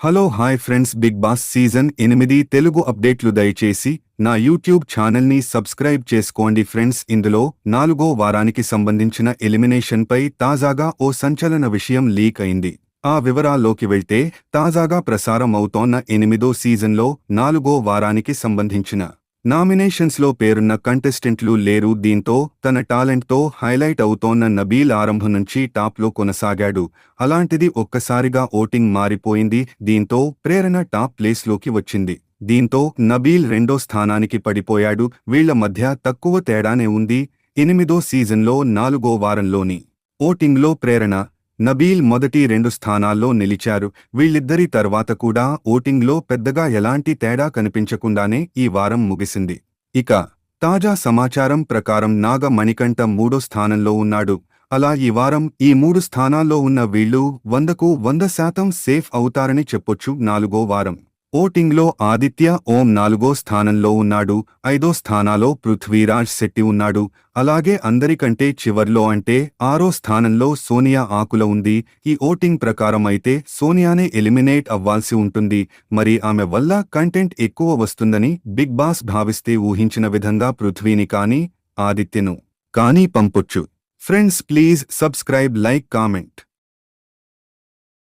Hello hi friends Bigg Boss season ఎనిమిది తెలుగు అప్డేట్లు దయచేసి నా యూట్యూబ్ ఛానల్ని సబ్స్క్రైబ్ చేసుకోండి ఫ్రెండ్స్. ఇందులో నాలుగో వారానికి సంబంధించిన ఎలిమినేషన్ పై తాజాగా ఓ సంచలన విషయం లీక్ అయింది. ఆ వివరాల్లోకి వెళ్తే తాజాగా ప్రసారం అవుతోన్న ఎనిమిదో సీజన్లో నాలుగో వారానికి సంబంధించిన నామినేషన్స్లో పేరున్న కంటెస్టెంట్లు లేరు. దీంతో తన టాలెంట్తో హైలైట్ అవుతోన్న నబీల్ ఆరంభం నుంచి టాప్లో కొనసాగాడు. అలాంటిది ఒక్కసారిగా ఓటింగ్ మారిపోయింది. దీంతో ప్రేరణ టాప్ ప్లేస్లోకి వచ్చింది. దీంతో నబీల్ రెండో స్థానానికి పడిపోయాడు. వీళ్ళ మధ్య తక్కువ తేడానే ఉంది. ఎనిమిదో సీజన్లో నాలుగో వారంలోని ఓటింగ్లో ప్రేరణ నబీల్ మొదటి రెండు స్థానాల్లో నిలిచారు. వీళ్ళిద్దరి తర్వాత కూడా ఓటింగ్లో పెద్దగా ఎలాంటి తేడా కనిపించకుండానే ఈ వారం ముగిసింది. ఇక తాజా సమాచారం ప్రకారం నాగ మణికంఠ మూడో స్థానంలో ఉన్నాడు. అలా ఈ వారం ఈ మూడు స్థానాల్లో ఉన్న వీళ్ళు వందకు వంద శాతం సేఫ్ అవుతారని చెప్పొచ్చు నాలుగో వారం. ఓటింగ్లో ఆదిత్య ఓం నాలుగో స్థానంలో ఉన్నాడు ఐదో స్థానాలో పృథ్వీరాజ్ శెట్టి ఉన్నాడు. అలాగే అందరికంటే చివర్లో అంటే ఆరో స్థానంలో సోనియా ఆకుల ఉంది. ఈ ఓటింగ్ ప్రకారం అయితే సోనియానే ఎలిమినేట్ అవ్వాల్సి ఉంటుంది. మరి ఆమె వల్ల కంటెంట్ ఎక్కువ వస్తుందని బిగ్ బాస్ భావిస్తే ఊహించిన విధంగా పృథ్వీని కానీ ఆదిత్యను కానీ పంపొచ్చు. Friends please subscribe like comment.